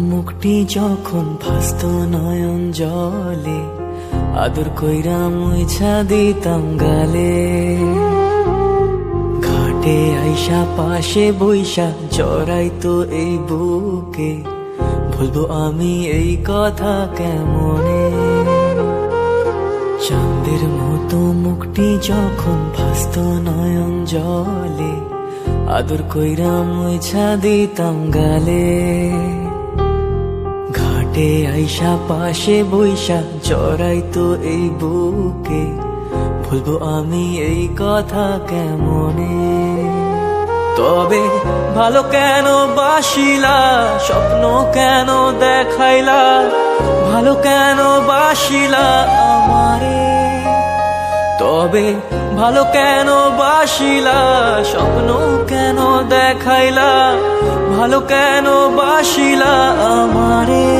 মুখটি যখন ভাস্ত নয়ন জলে, আদর কইরা মুইছা দিতাম গালে। ঘাটে আইসা পাশে বৈশা বইসা জড়াইতো এই বুকে বলব আমি এই কথা কেমনে? চাঁদের মতো মুখটি যখন ভাস্ত নয়ন জলে আদর কইরা মুইছা দিতাম গালে। ঘাটে আইসা পাশে বইসা জড়াইতো এই বুকে। বলব আমি এই কথা কেমনে? তবে ভালো কেন বাসিলা, স্বপ্ন কেন দেখাইলা? ভালো কেন বাসিলা আমারে? তবে ভালো কেন বাসিলা, স্বপ্ন দেখাইলা ভালো কেন বাসিলা আমারে?